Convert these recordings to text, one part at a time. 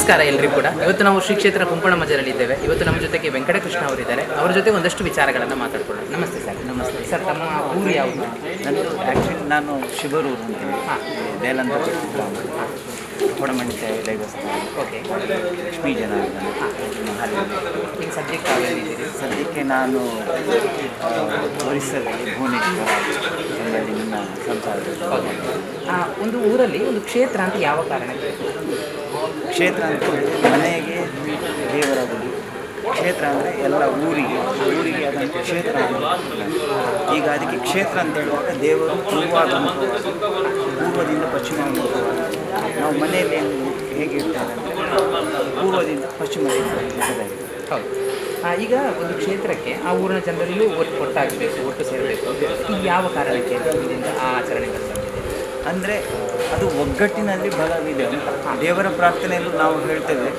ನಮಸ್ಕಾರ ಎಲ್ಲರಿಗೂ ಕೂಡ. ಇವತ್ತು ನಾವು ಶ್ರೀ ಕ್ಷೇತ್ರ ಕುಂಕಣ ಇವತ್ತು ನಮ್ಮ ಜೊತೆಗೆ ವೆಂಕಟಕೃಷ್ಣ ಅವರಿದ್ದಾರೆ. ಅವರ ಜೊತೆ ಒಂದಷ್ಟು ವಿಚಾರಗಳನ್ನು ಮಾತಾಡ್ಕೊಳ್ಳೋಣ. ನಮಸ್ತೆ ಸರ್. ನಮಸ್ತೆ. ಸರ್ ತಮ್ಮ ಊರು ಯಾವುದು? ನಂದು ಆ್ಯಕ್ಚುಲಿ ನಾನು ಶಿವರೂರು ಅಂತ ಹಾಂ. ಗ್ರಾಮ ಕೊಡಮಂಡಿತ ದೇವಸ್ಥಾನ ಓಕೆ. ಲಕ್ಷ್ಮೀ ಜನ ಈಗ ಸದ್ಯಕ್ಕೆ ಸದ್ಯಕ್ಕೆ ನಾನು ಒರಿಸ್ಸಾದಲ್ಲಿ ಭುವನೇಶ್ವರ. ನಿಮ್ಮ ಸಂಸಾರ ಒಂದು ಊರಲ್ಲಿ ಒಂದು ಕ್ಷೇತ್ರ ಅಂತ ಯಾವ ಕಾರಣಕ್ಕೆ ಕ್ಷೇತ್ರ ಅಂತ ಹೇಳಿದ್ರೆ ಮನೆಗೆ ದೇವರ ಗುಡಿ ಕ್ಷೇತ್ರ ಅಂದರೆ ಎಲ್ಲ ಊರಿಗೆ. ಊರಿಗೆ ಆದಂಥ ಕ್ಷೇತ್ರ ಈಗ ಅದಕ್ಕೆ ಕ್ಷೇತ್ರ ಅಂತ ಹೇಳುವಾಗ ದೇವರು ಪೂರ್ವಾಭಿಮುಖವಾಗಿ ಪೂರ್ವದಿಂದ ಪಶ್ಚಿಮ ನಾವು ಮನೆಯಲ್ಲಿ ಹೇಗೆ ಇರ್ತಾರೆ? ಪೂರ್ವದಿಂದ ಪಶ್ಚಿಮ ಹೌದು. ಈಗ ಒಂದು ಕ್ಷೇತ್ರಕ್ಕೆ ಆ ಊರಿನ ಜನರಲ್ಲೂ ಒಟ್ಟು ಒಟ್ಟಾಗಬೇಕು ಒಟ್ಟು ಸೇರಬೇಕು. ಇದು ಯಾವ ಕಾರಣಕ್ಕೆ? ಇದರಿಂದ ಆ ಬಂದಿದೆ ಅಂದರೆ ಅದು ಒಗ್ಗಟ್ಟಿನಲ್ಲಿ ಬಲವಿದೆ. ದೇವರ ಪ್ರಾರ್ಥನೆಯಲ್ಲೂ ನಾವು ಹೇಳ್ತೇವೆ,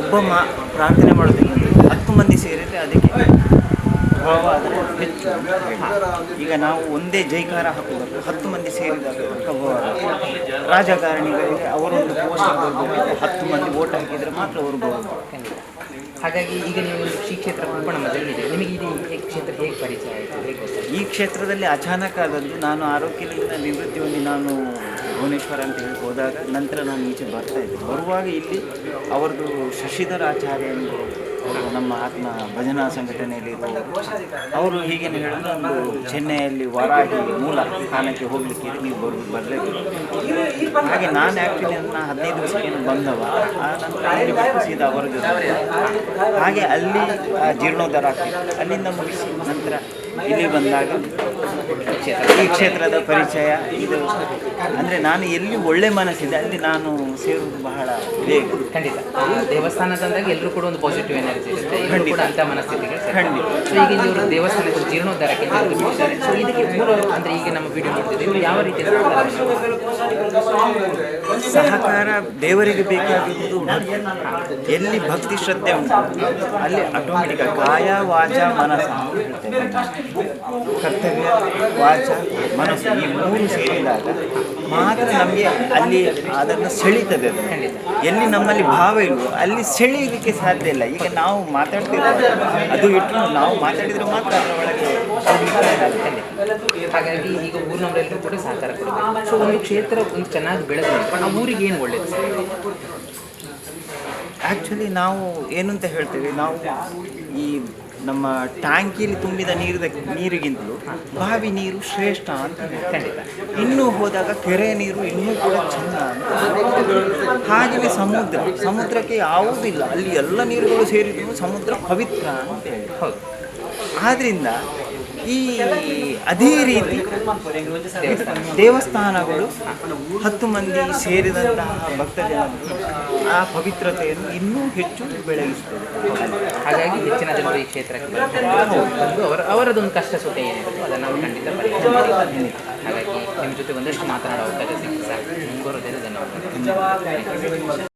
ಒಬ್ಬ ಮಾ ಪ್ರಾರ್ಥನೆ ಮಾಡೋದಕ್ಕಿಂತ ಹತ್ತು ಮಂದಿ ಸೇರಿದರೆ ಅದಕ್ಕೆ ಈಗ ನಾವು ಒಂದೇ ಜೈಕಾರ ಹಾಕುವುದಕ್ಕೆ ಹತ್ತು ಮಂದಿ ಸೇರಿದಾಗ ಪ್ರಭಾವ. ರಾಜಕಾರಣಿಗಳಿಗೆ ಅವರೊಂದು ಪೋಸ್ಟ್ ಹತ್ತು ಮಂದಿ ಓಟ್ ಹಾಕಿದರೆ ಮಾತ್ರ ಅವರು ಬರೋದು ಹಾಗಾಗಿ ಈಗ ನೀವು ಕ್ಷೇತ್ರ ಮಜರಲ್ಲಿದೆ ನಿಮಗೆ ಇದು ಕ್ಷೇತ್ರ ಹೇಗೆ ಪರಿಚಯ ಆಯಿತು ಹೇಗೆ? ಈ ಕ್ಷೇತ್ರದಲ್ಲಿ ಅಚಾನಕ್ ಆದದ್ದು ನಾನು ಆರೋಗ್ಯದಿಂದ ನಿವೃತ್ತಿ ಹೊಂದಿ ನಾನು ಭುವನೇಶ್ವರ ಅಂತ ಹೇಳಿ ಹೋದಾಗ ನಂತರ ನಾನು ಈಚೆ ಬರ್ತಾ ಇದ್ದೆ. ಬರುವಾಗ ಇಲ್ಲಿ ಅವರದು ಶಶಿಧರ ಆಚಾರ್ಯ ಎಂದು ನಮ್ಮ ಆತ್ಮ ಭಜನಾ ಸಂಘಟನೆಯಲ್ಲಿ ಅವರು ಹೀಗೇನು ಹೇಳಿದ್ರು, ಒಂದು ಚೆನ್ನೈಯಲ್ಲಿ ವಾರಾಹಿ ಮೂಲ ಸ್ಥಾನಕ್ಕೆ ಹೋಗಲಿಕ್ಕೆ ನೀವು ಬರ್, ಬರಲೇಬೇಕು. ಹಾಗೆ ನಾನು ಆ್ಯಕ್ಚುಲಿ ನನ್ನ ಹದಿನೈದು ದಿವಸಕ್ಕೆ ಬಂದವ, ಆ ನಂತರ ಅಲ್ಲಿ ಬಿಟ್ಟು ಸೀದಾ ಅವರ ಜೊತೆ. ಹಾಗೆ ಅಲ್ಲಿ ಜೀರ್ಣೋದ್ಧಾರ ಆಗ್ತಿತ್ತು. ಅಲ್ಲಿಂದ ಮುಗಿಸಿ ನಂತರ ಇಲ್ಲಿ ಬಂದಾಗ ಈ ಕ್ಷೇತ್ರದ ಪರಿಚಯ. ಇದು ಅಂದರೆ ನಾನು ಎಲ್ಲಿ ಒಳ್ಳೆ ಮನಸ್ಸಿದೆ ಅಲ್ಲಿ ನಾನು ಸೇರುವುದು ಬಹಳ ಬೇಗ ಖಂಡಿತ. ದೇವಸ್ಥಾನದಂದಾಗ ದೇವಸ್ಥಾನದ ಅಂದಾಗ ಎಲ್ಲರೂ ಕೂಡ ಒಂದು ಪಾಸಿಟಿವ್ ಎನರ್ಜಿ ಇರುತ್ತೆ. ಎಲ್ಲರೂ ಕೂಡ ಅಂತ ಮನಸ್ಥಿತಿಗೆ ಖಂಡಿತ. ಸೊ ಈಗ ಇವರು ದೇವಸ್ಥಾನದ ಜೀರ್ಣೋದ್ಧಾರಕ್ಕೆ ಸೊ ಇದಕ್ಕೆ ಮೂಲ ಅಂದ್ರೆ ಈಗ ನಮ್ಮ ವಿಡಿಯೋ ನೋಡ್ತಿದ್ದೀವಿ. ಇವರು ಯಾವ ರೀತಿ ಸಹಕಾರ ದೇವರಿಗೆ ಬೇಕಾಗಿರುವುದು ಎಲ್ಲಿ ಭಕ್ತಿ ಶ್ರದ್ಧೆ ಉಂಟು ಅಲ್ಲಿ ಆಟೋಮೆಟಿಕ್ ಕಾಯ ವಾಚ ಮನಸ್ಸು. ಕರ್ತವ್ಯ. ವಾಚ ಮನಸ್ಸು ಈ ಮೂರು ಸೇರಿದಾಗ ಮಾತ್ರ ನಮಗೆ ಅಲ್ಲಿ ಅದನ್ನು ಸೆಳೀತದೆ ಅದು. ಎಲ್ಲಿ ನಮ್ಮಲ್ಲಿ ಭಾವ ಇಲ್ವೋ ಅಲ್ಲಿ ಸೆಳೆಯಲಿಕ್ಕೆ ಸಾಧ್ಯ ಇಲ್ಲ. ಈಗ ನಾವು ಮಾತಾಡ್ತಿದ್ದೇವೆ ಅದು ಇಟ್ಟು ನಾವು ಮಾತಾಡಿದರೆ ಮಾತ್ರ ಅದರ ಒಳಗೆ ಹೋಗ್ಲಿಕ್ಕೆ ಸಾಧ್ಯ. ಹಾಗಾಗಿ ಈಗ ಊರಿನವರೆಲ್ಲರೂ ಕೂಡ ಸಹಕಾರ ಕೊಡಬೇಕು. ಸೊ ಒಂದು ಕ್ಷೇತ್ರ ಒಂದು ಚೆನ್ನಾಗಿ ಬೆಳೆದ ನಮ್ಮ ಊರಿಗೆ ಏನು ಒಳ್ಳೇದು? ಆ್ಯಕ್ಚುಲಿ ನಾವು ಏನು ಅಂತ ಹೇಳ್ತೀವಿ? ನಾವು ಈ ನಮ್ಮ ಟ್ಯಾಂಕಿಲಿ ತುಂಬಿದ ನೀರಿದ ನೀರಿಗಿಂತಲೂ ಬಾವಿ ನೀರು ಶ್ರೇಷ್ಠ ಅಂತ ಹೇಳ್ತಾರೆ ಇನ್ನೂ ಹೋದಾಗ ಕೆರೆ ನೀರು ಇನ್ನೂ ಕೂಡ ಚೆನ್ನ ಅಂತ. ಹಾಗೆಯೇ ಸಮುದ್ರ. ಸಮುದ್ರಕ್ಕೆ ಯಾವುದಿಲ್ಲ ಅಲ್ಲಿ ಎಲ್ಲ ನೀರುಗಳು ಸೇರಿದ್ರು ಸಮುದ್ರ ಪವಿತ್ರ ಅಂತ ಹೇಳಿ ಹೌದು. ಆದ್ದರಿಂದ ಈ ಅದೇ ರೀತಿ ದೇವಸ್ಥಾನಗಳು ಹತ್ತು ಮಂದಿ ಸೇರಿದಂತಹ ಭಕ್ತಜನರು ಆ ಪವಿತ್ರತೆಯನ್ನು ಇನ್ನೂ ಹೆಚ್ಚು ಬೆಳಗಿಸ್ತದೆ ಹಾಗಾಗಿ ಹೆಚ್ಚಿನ ಜನರು ಈ ಕ್ಷೇತ್ರಕ್ಕೆ ಬರ್ತಾರೆ. ಬಂದು ಅವರ ಅವರದೊಂದು ಕಷ್ಟ ಸುಖ ಏನಿರುತ್ತೋ ಅದನ್ನು ನಾವು ಖಂಡಿತ ಹಾಗಾಗಿ ನಿಮ್ಮ ಜೊತೆ ಒಂದಷ್ಟು ಮಾತನಾಡೋ ಅವಕಾಶ ಸಿಕ್ಕಿದೆ. ಸರ್ ಮುಂಬರೋದೇನೆ ಧನ್ಯವಾದ